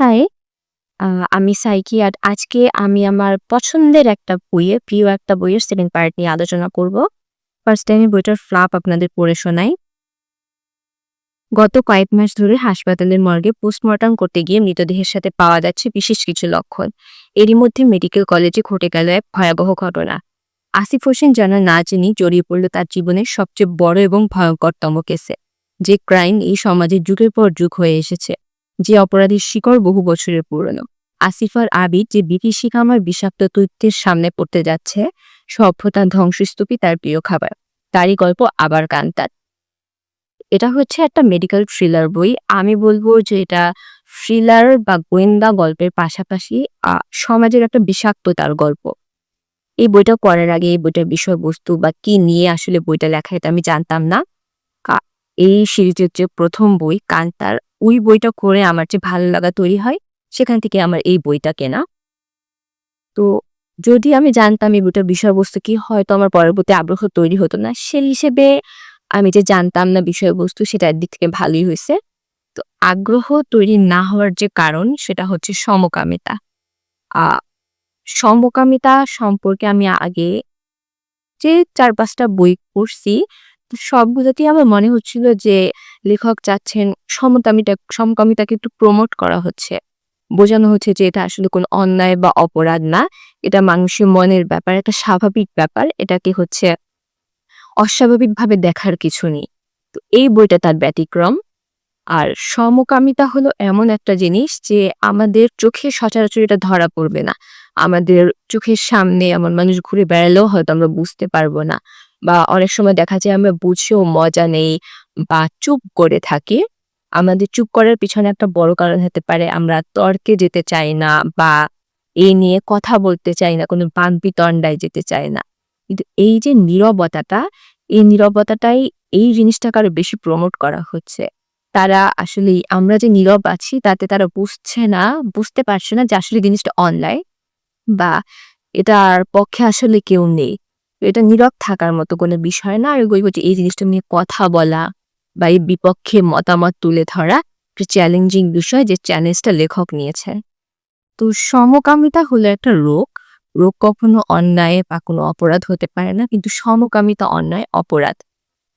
আহ, আমি সাইকি আর আজকে আমি আমার পছন্দের একটা বইয়ে প্রিয় একটা বইয়ের সেকেন্ড পার্ট নিয়ে আলোচনা করব। ফার্স্ট টাইম বইটার ফ্লাপ আপনাদের পড়ে শোনাই। গত কয়েক মাস ধরে হাসপাতালের মর্গে পোস্টমর্টম করতে গিয়ে মৃতদেহের সাথে পাওয়া যাচ্ছে বিশেষ কিছু লক্ষণ। এরই মধ্যে মেডিকেল কলেজে ঘটে গেল এক ভয়াবহ ঘটনা। আসিফ হোসেন জানা না জেনে জড়িয়ে পড়ল তার জীবনের সবচেয়ে বড় এবং ভয়ঙ্করতম কেসে যে ক্রাইম এই সমাজে যুগের পর যুগ হয়ে এসেছে। যে অপরাধীর শিকড় বহু বছরের পুরনো। আসিফার আবিদ যে বিভীষিকাময় বিষাক্ত তৈত্যের সামনে পড়তে যাচ্ছে, সভ্যতার ধ্বংসস্তূপই তার প্রিয় খাবার। তারই গল্প আবার কান্তার। এটা হচ্ছে একটা মেডিকেল থ্রিলার বই। আমি বলব যে এটা থ্রিলার বা গোয়েন্দা গল্পের পাশাপাশি সমাজের একটা বিষাক্ততার গল্প। এই বইটা পড়ার আগে এই বইটার বিষয়বস্তু বা কি নিয়ে আসলে বইটা লেখা, এটা আমি জানতাম না। এই সিরিজের যে প্রথম বই, কান্তার ওই বইটা করে আমার যে ভালো লাগা তৈরি হয়, সেখান থেকে আমার এই বইটা কেনা। তো যদি আমি জানতাম এই বইটার বিষয়বস্তু কি হয়তো আমার পরবর্তী আগ্রহ তৈরি হতো না। সেই হিসেবে আমি যে জানতাম না বিষয়বস্তু, সেটা একদিক থেকে ভালোই হয়েছে। তো আগ্রহ তৈরি না হওয়ার যে কারণ, সেটা হচ্ছে সমকামিতা। সমকামিতা সম্পর্কে আমি আগে যে চার পাঁচটা বই পড়ছি সবগুলোতেই আমার মনে হচ্ছিল যে লেখক চাচ্ছেন সমকামিতা সমকামিতাকে একটু প্রমোট করা হচ্ছে। বোঝানো হচ্ছে যে এটা আসলে কোনো অন্যায় বা অপরাধ না, এটা মানুষের মনের ব্যাপার একটা স্বাভাবিক ব্যাপার, এটাকে হচ্ছে অস্বাভাবিকভাবে দেখার কিছু নেই। তো এই বইটা তার ব্যতিক্রম। আর সমকামিতা হলো এমন একটা জিনিস যে আমাদের চোখে সচরাচর এটা ধরা পড়বে না। আমাদের চোখের সামনে এমন মানুষ ঘুরে বেড়ালেও হয়তো আমরা বুঝতে পারব না। বা অনেক সময় দেখা যায় আমরা বুঝেও মজা নেই বা চুপ করে থাকি। আমাদের চুপ করার পিছনে একটা বড় কারণ হতে পারে, আমরা তর্কে যেতে চাই না বা এই নিয়ে কথা বলতে চাই না, কোনো বাম্পি তন্ডায় যেতে চাই না। কিন্তু এই যে নীরবতাটা, এই নীরবতাটাই এই জিনিসটাকে আরও বেশি প্রমোট করা হচ্ছে। তারা আসলে আমরা যে নীরব আছি, তাতে তারা বুঝছে না, বুঝতে পারছে না যে আসলে জিনিসটা অনলাইন বা এটার পক্ষে আসলে কেউ নেই। এটা নীরব থাকার মতো কোনো বিষয় না বলব যে এই জিনিসটা নিয়ে কথা বলা বা এই বিপক্ষে মতামত তুলে ধরা একটা চ্যালেঞ্জিং বিষয় যে চ্যালেঞ্জটা লেখক নিয়েছেন। তো সমকামিতা হলো একটা রোগ। রোগ কখনো অন্যায় বা কোনো অপরাধ হতে পারে না, কিন্তু সমকামিতা অন্যায়, অপরাধ।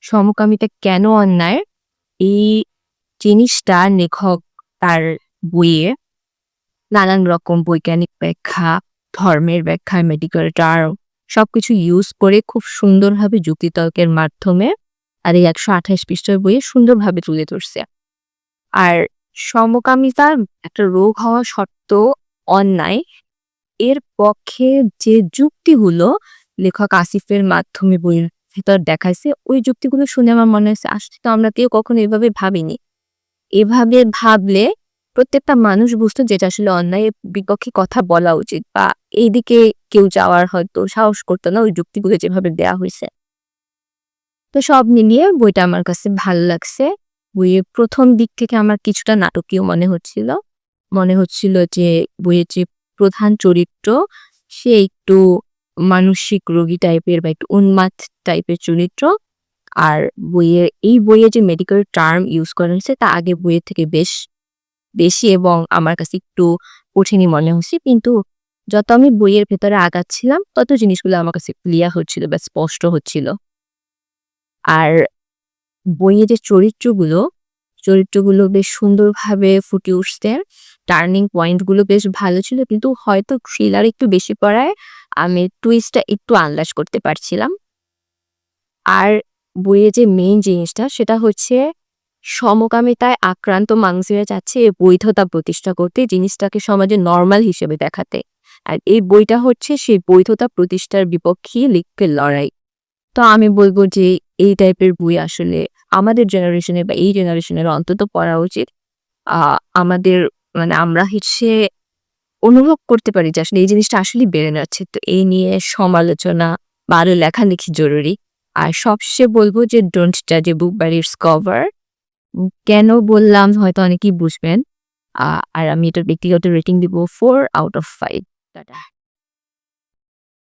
সমকামিতা কেন অন্যায়? এই জিনিসটা লেখক তার বইয়ে নানান রকম বৈজ্ঞানিক ব্যাখ্যা, ধর্মের ব্যাখ্যা মেডিকেল টার্ম সবকিছু ইউজ করে খুব সুন্দরভাবে যুক্তিতর্কের মাধ্যমে আর এই একশো আঠাশ পৃষ্ঠার বইয়ে সুন্দরভাবে তুলে ধরছে। আর সমকামিতার একটা রোগ হওয়া সত্ত্বেও অন্যায়, এর পক্ষে যে যুক্তিগুলো লেখক আসিফের মাধ্যমে বইয়ের ভেতর দেখাইছে, ওই যুক্তিগুলো শুনে আমার মনে হয়েছে আসলে তো আমরা কেউ কখনো এভাবে ভাবিনি। এভাবে ভাবলে প্রত্যেকটা মানুষ বুঝতো যেটা আসলে অন্যায়ের বিপক্ষে কথা বলা উচিত বা এইদিকে কেউ যাওয়ার হয়তো সাহস করতো না ওই যুক্তিগুলো যেভাবে দেয়া হয়েছে। তো সব মিলিয়ে বইটা আমার কাছে ভালো লাগছে। বইয়ের প্রথম দিক থেকে আমার কিছুটা নাটকীয় মনে হচ্ছিল। মনে হচ্ছিল যে বইয়ের যে প্রধান চরিত্র, সে একটু মানসিক রোগী টাইপের বা একটু উন্মাদ টাইপের চরিত্র। আর বইয়ের, এই বইয়ে যে মেডিকেল টার্ম ইউজ করা হয়েছে, তা আগে বইয়ের থেকে বেশ বেশি এবং আমার কাছে একটু কঠিনই মনে হচ্ছে। কিন্তু যত আমি বইয়ের ভেতরে আগাচ্ছিলাম, তত জিনিসগুলো আমার কাছে ক্লিয়ার হচ্ছিল বা স্পষ্ট হচ্ছিল। আর বইয়ে যে চরিত্রগুলো চরিত্রগুলো বেশ সুন্দরভাবে ফুটে উঠছে। টার্নিং পয়েন্টগুলো বেশ ভালো ছিল, কিন্তু হয়তো থ্রিলার একটু বেশি পড়ায় আমি টুইস্টটা একটু আন্দাজ করতে পারছিলাম। আর বইয়ে যে মেইন জিনিসটা, সেটা হচ্ছে সমকামিতায় আক্রান্ত মানুষেরা চাচ্ছে বৈধতা প্রতিষ্ঠা করতে, জিনিসটাকে সমাজে নর্মাল হিসেবে দেখাতে। আর এই বইটা হচ্ছে সেই বৈধতা প্রতিষ্ঠার বিপক্ষে লিখতে লড়াই। তো আমি বলব যে এই টাইপের বই আসলে আমাদের জেনারেশনে বা এই জেনারেশনের অন্তত পড়া উচিত। আমাদের মানে আমরা হচ্ছে অনুভব করতে পারি যে আসলে এই জিনিসটা আসলে বেড়ে যাচ্ছে। তো এই নিয়ে সমালোচনা বা আরও লেখালেখি জরুরি। আর সবচেয়ে বলব যে ডোন্ট জাজ a book by its cover কেন বললাম হয়তো অনেকেই বুঝবেন। আর আমি এটার ব্যক্তিগত রেটিং দিব four out of five tata.